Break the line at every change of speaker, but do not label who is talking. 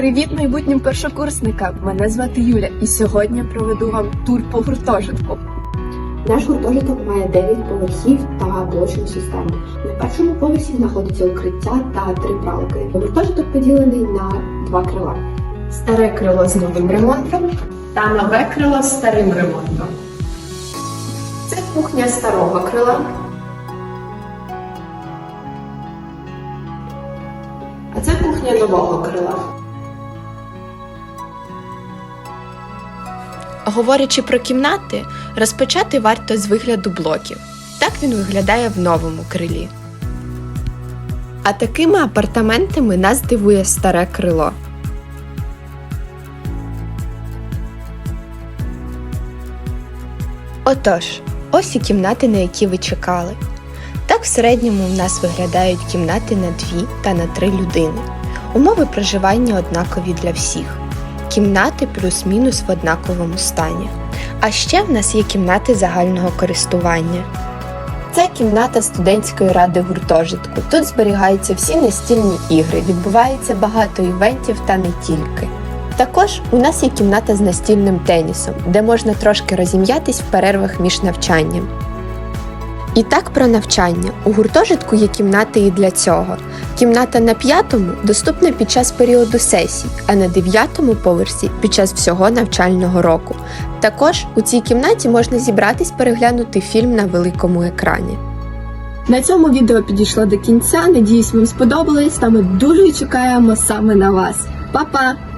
Привіт майбутнім першокурсникам! Мене звати Юля, і сьогодні я проведу вам тур по гуртожитку.
Наш гуртожиток має 9 поверхів та блочну систему. На першому поверсі знаходиться укриття та три пралки. Гуртожиток поділений на два крила.
Старе крило з новим ремонтом та нове крило з старим ремонтом. Це кухня старого крила. А це кухня нового крила.
Говорячи про кімнати, розпочати варто з вигляду блоків. Так він виглядає в новому крилі. А такими апартаментами нас дивує старе крило. Отож, ось і кімнати, на які ви чекали. Так в середньому в нас виглядають кімнати на дві та на три людини. Умови проживання однакові для всіх кімнати плюс-мінус в однаковому стані. А ще в нас є кімнати загального користування. Це кімната студентської ради гуртожитку. Тут зберігаються всі настільні ігри, відбувається багато івентів та не тільки. Також у нас є кімната з настільним тенісом, де можна трошки розім'ятись в перервах між навчанням. І так про навчання. У гуртожитку є кімнати і для цього. Кімната на п'ятому доступна під час періоду сесій, а на дев'ятому поверсі під час всього навчального року. Також у цій кімнаті можна зібратись переглянути фільм на великому екрані.
На цьому відео підійшло до кінця. Надіюсь, вам сподобалось. Та ми дуже чекаємо саме на вас. Па-па!